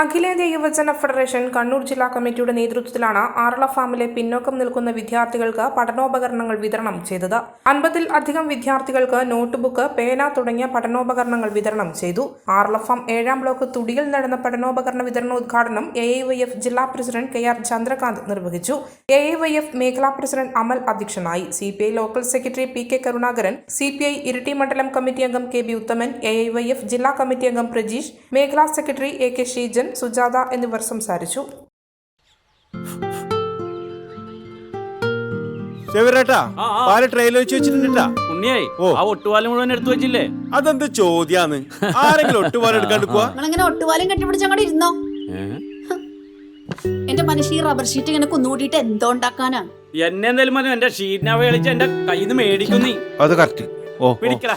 അഖിലേന്ത്യാ യുവജന ഫെഡറേഷൻ കണ്ണൂർ ജില്ലാ കമ്മിറ്റിയുടെ നേതൃത്വത്തിലാണ് ആറള ഫാമിലെ പിന്നോക്കം നിൽക്കുന്ന വിദ്യാർത്ഥികൾക്ക് പഠനോപകരണങ്ങൾ വിതരണം ചെയ്തത്. അൻപതിൽ അധികം വിദ്യാർത്ഥികൾക്ക് നോട്ട്ബുക്ക് പേന തുടങ്ങിയ പഠനോപകരണങ്ങൾ വിതരണം ചെയ്തു. ആറള ഫാം ഏഴാം ബ്ലോക്ക് തുടിയിൽ നടന്ന പഠനോപകരണ വിതരണോദ്ഘാടനം എ ഐ വൈ എഫ് ജില്ലാ പ്രസിഡന്റ് കെ ആർ ചന്ദ്രകാന്ത് നിർവഹിച്ചു. എ ഐ വൈ എഫ് മേഖലാ പ്രസിഡന്റ് അമൽ അധ്യക്ഷനായി. C P I local secretary P K Karunakaran C P I Iritty മണ്ഡലം കമ്മിറ്റി അംഗം K B Uthaman A I Y F ജില്ലാ committee അംഗം പ്രജീഷ് മേഖലാ secretary A K Sheejan Sujatha എന്നിവർ സംസാരിച്ചു. അതെന്ത് ചോദ്യാന്ന്? ആരെങ്കിലും ഒട്ടുപാലം എടുക്കാണ്ട് പോവാ? നിങ്ങളിങ്ങനെ ഒട്ടുപാലും കെട്ടിപ്പിടിച്ച് അങ്ങോട്ട് ഇരുന്നോ? എന്റെ മനുഷ്യ ഈ റബ്ബർ ഷീറ്റ് ഇങ്ങനെ കുന്നുകൂട്ടിയിട്ട് എന്തോ ഉണ്ടാക്കാനാ? എന്നെ എന്തായാലും മതി. എന്റെ ഷീറ്റിനെ കളിച്ച് എന്റെ കയ്യിൽ നിന്ന് മേടിക്കുന്നു നീ. അത് കറക്റ്റ് ഓ പിടിക്കടാ